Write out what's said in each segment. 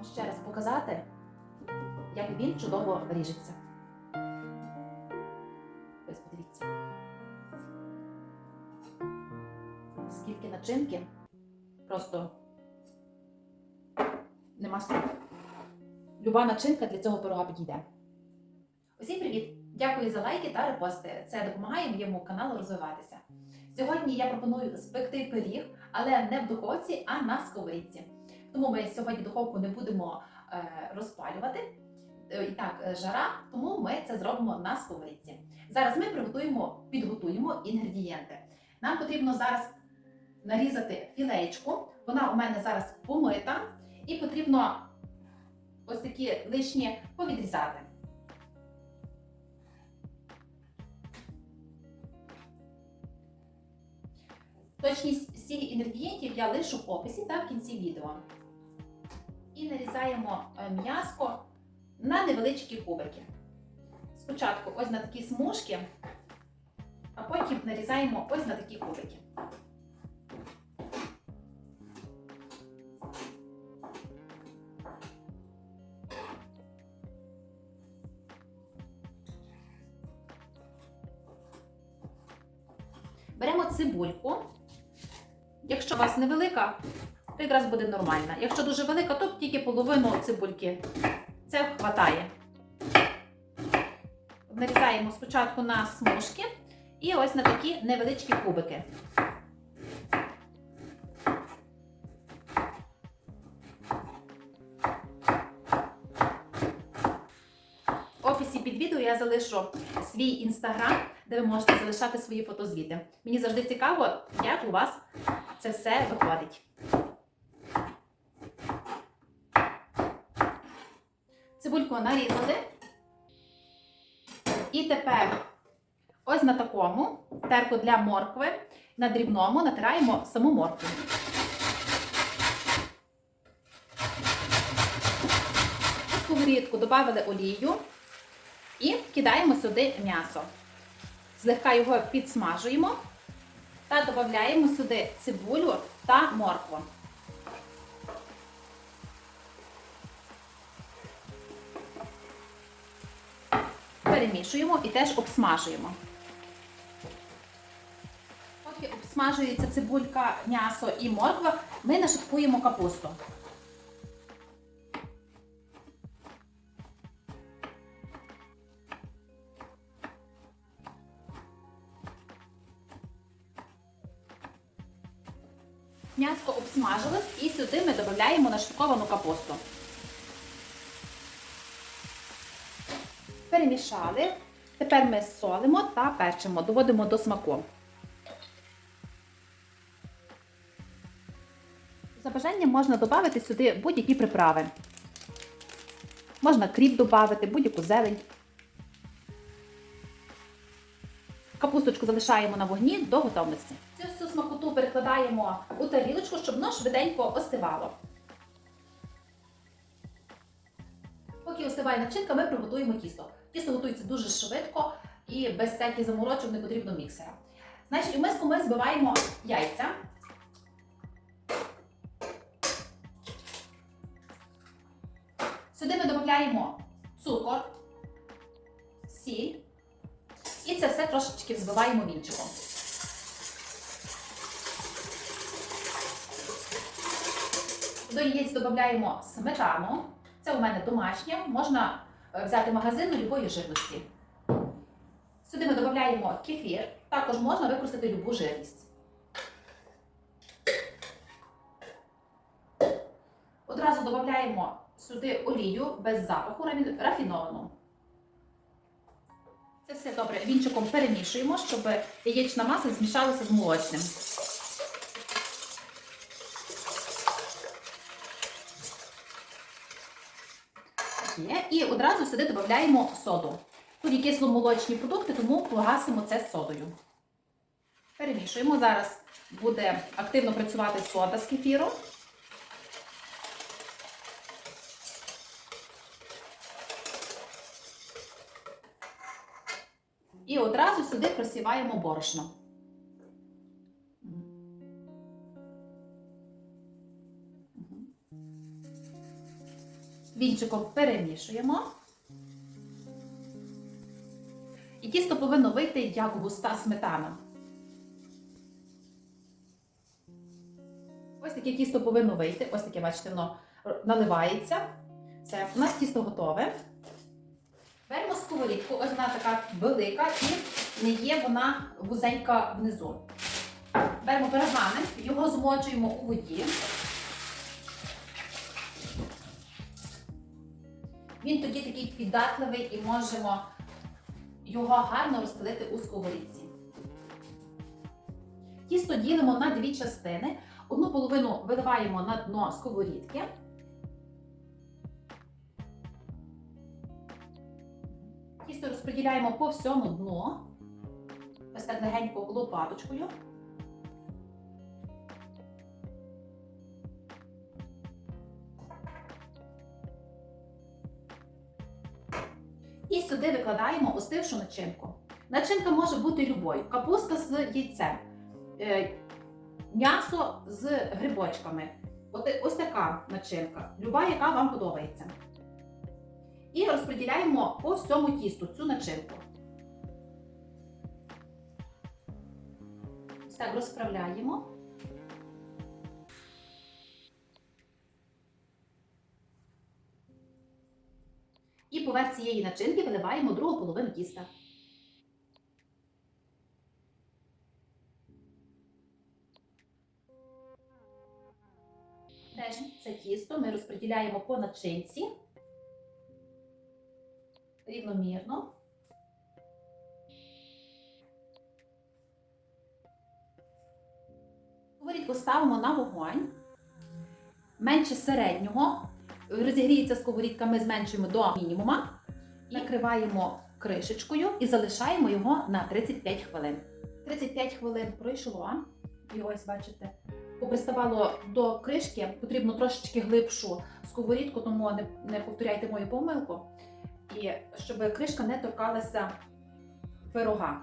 вам ще раз показати, як він чудово ріжеться. Ось подивіться. Скільки начинки, просто нема слів. Люба начинка для цього пирога підійде. Усім привіт! Дякую за лайки та репости. Це допомагає моєму каналу розвиватися. Сьогодні я пропоную спекти пиріг, але не в духовці, а на сковорідці. Тому ми сьогодні духовку не будемо е, розпалювати. Е, І так, е, жара, тому ми це зробимо на сковорідці. Зараз ми приготуємо, підготуємо інгредієнти. Нам потрібно зараз нарізати філеєчку. Вона у мене зараз помита, і потрібно ось такі лишні повідрізати. Точність всіх інгредієнтів я лишу в описі та в кінці відео. І нарізаємо е, м'яско на невеличкі кубики. Спочатку ось на такі смужки, а потім нарізаємо ось на такі кубики. Беремо цибульку. Якщо у вас невелика, то якраз буде нормальна. Якщо дуже велика, то тільки половину цибульки. Це вистачає. Нарізаємо спочатку на смужки і ось на такі невеличкі кубики. В описі під відео я залишу свій інстаграм, де ви можете залишати свої фотозвіти. Мені завжди цікаво, як у вас це все виходить. Цибульку нарізали. І тепер ось на такому терку для моркви на дрібному натираємо саму моркву. У сковорідку додали олію і кидаємо сюди м'ясо. Злегка його підсмажуємо та додаємо сюди цибулю та моркву. Перемішуємо і теж обсмажуємо. Поки обсмажується цибулька, м'ясо і морква, ми нашаткуємо капусту. М'ясо обсмажилось і сюди ми додаємо нашатковану капусту. Перемішали. Тепер ми солимо та перчимо, доводимо до смаку. За бажанням можна додати сюди будь-які приправи. Можна кріп додати, будь-яку зелень. Капусточку залишаємо на вогні до готовності. Цю всю смакоту перекладаємо у тарілочку, щоб воно швиденько остивало. Поки остиває начинка, ми приготуємо тісто. Тісто готується дуже швидко і без всяких заморочок не потрібно міксера. Значить, у миску ми збиваємо яйця. Сюди ми додаємо цукор, сіль. І це все трошечки взбиваємо вінчиком. До яєць додаємо сметану. Це у мене домашнє, можна взяти магазину любої жирності. Сюди ми додаємо кефір, також можна використати любу жирність. Одразу додаємо сюди олію без запаху рафіновану. Це все добре вінчиком перемішуємо, щоб яєчна маса змішалася з молочним. Є. І одразу сюди додаємо соду. Тут є кисломолочні продукти, тому погасимо це содою. Перемішуємо. Зараз буде активно працювати сода з кефіру. І одразу сюди просіваємо борошно. Вінчиком перемішуємо. І тісто повинно вийти як густа сметана. Ось таке тісто повинно вийти. Ось таке, бачите, воно наливається. Все, у нас тісто готове. Беремо сковорідку, ось вона така велика і не є вона вузенька внизу. Беремо пергамент, його змочуємо у воді. Він тоді такий піддатливий і можемо його гарно розпилити у сковорідці. Тісто ділимо на дві частини. Одну половину виливаємо на дно сковорідки. Тісто розподіляємо по всьому дну. Ось так легенько лопаточкою. Сюди викладаємо остившу начинку. Начинка може бути любою. Капуста з яйцем, е, м'ясо з грибочками. Ось така начинка, люба, яка вам подобається. І розподіляємо по всьому тісту цю начинку. Так розправляємо. І поверх цієї начинки виливаємо другу половину тіста. Теж це тісто ми розподіляємо по начинці рівномірно. Сковорідку ставимо на вогонь. Менше середнього. Розігріється сковорідка, ми зменшуємо до мінімума. Накриваємо кришечкою і залишаємо його на 35 хвилин. 35 хвилин пройшло. І ось, бачите, поприставало до кришки, потрібно трошечки глибшу сковорідку, тому не, не повторяйте мою помилку. І щоб кришка не торкалася пирога.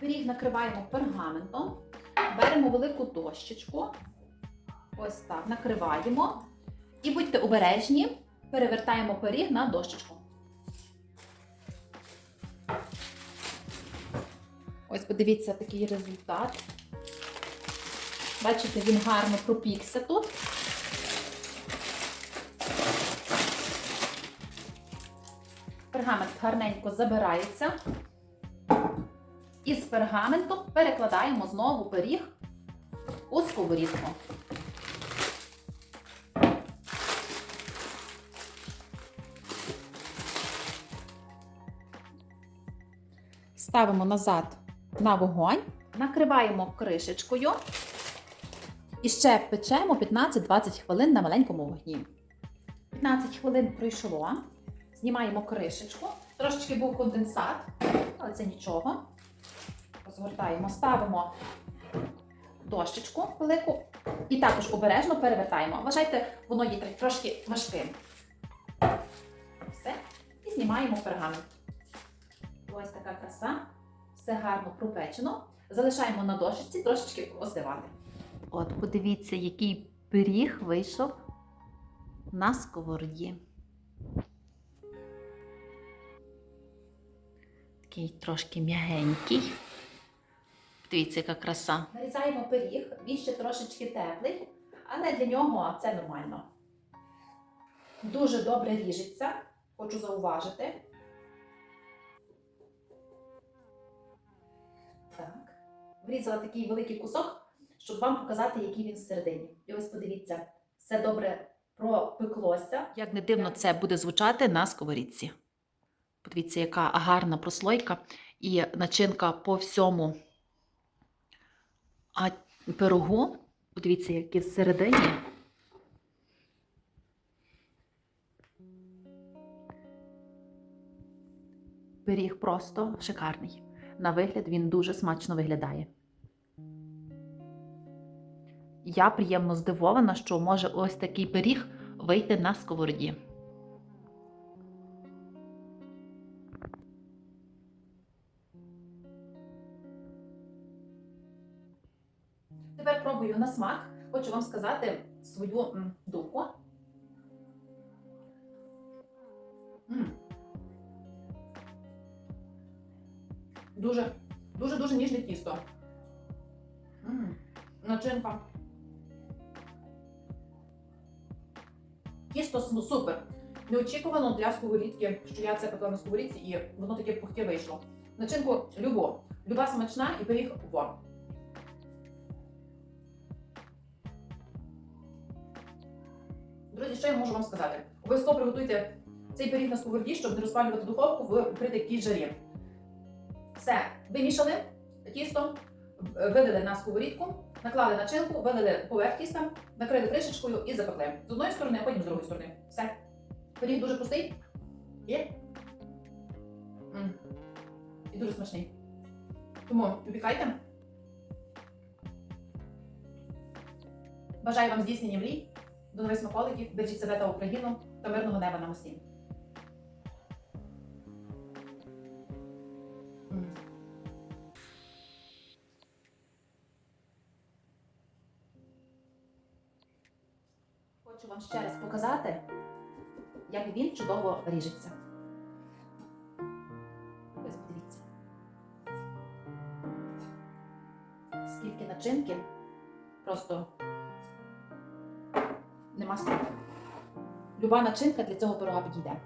Пиріг накриваємо пергаментом, беремо велику дощечку, ось так, накриваємо. І будьте обережні, перевертаємо пиріг на дощечку. Ось подивіться такий результат. Бачите, він гарно пропікся тут. Пергамент гарненько забирається. І з пергаментом перекладаємо знову пиріг у сковорідку. Ставимо назад на вогонь, накриваємо кришечкою і ще печемо 15-20 хвилин на маленькому вогні. 15 хвилин пройшло. Знімаємо кришечку. Трошечки був конденсат, але це нічого. Розгортаємо, ставимо дощечку велику і також обережно перевертаємо. Вважайте, воно є трошки важким. Все. І знімаємо пергамент. Ось така краса. Все гарно пропечено. Залишаємо на дощечці трошечки остивати. От, подивіться, який пиріг вийшов на сковороді. Такий трошки м'ягенький. Дивіться, яка краса. Нарізаємо пиріг, він ще трошечки теплий, але для нього це нормально. Дуже добре ріжеться, хочу зауважити. Врізала такий великий кусок, щоб вам показати, який він всередині. І ось подивіться, все добре пропеклося. Як не дивно це буде звучати на сковорідці. Подивіться, яка гарна прослойка і начинка по всьому а пирогу. Подивіться, які всередині. Пиріг просто шикарний. На вигляд він дуже смачно виглядає. Я приємно здивована, що може ось такий пиріг вийти на сковороді. Тепер пробую на смак. Хочу вам сказати свою думку. Дуже, дуже, дуже ніжне тісто. М. Начинка. Тісто супер. Неочікувано для сковорідки, що я це пекла на сковорідці і воно таке пухке вийшло. Начинку любо. Люба смачна і пиріг во. Друзі, що я можу вам сказати? Обов'язково приготуйте цей пиріг на сковороді, щоб не розпалювати духовку в притикій жарі. Все, вимішали тісто, видали на сковорідку, наклали начинку, вилили поверх тіста, накрили кришечкою і запекли. З одної сторони, а потім з другої сторони. Все. Пиріг дуже пустий і, і дуже смачний. Тому випікайте. Бажаю вам здійснення мрій, до нових смаколиків, бережіть себе та Україну та мирного неба нам усім. Хочу вам ще раз показати, як він чудово ріжеться. Ось подивіться. Скільки начинки, просто нема слів. Люба начинка для цього пирога підійде.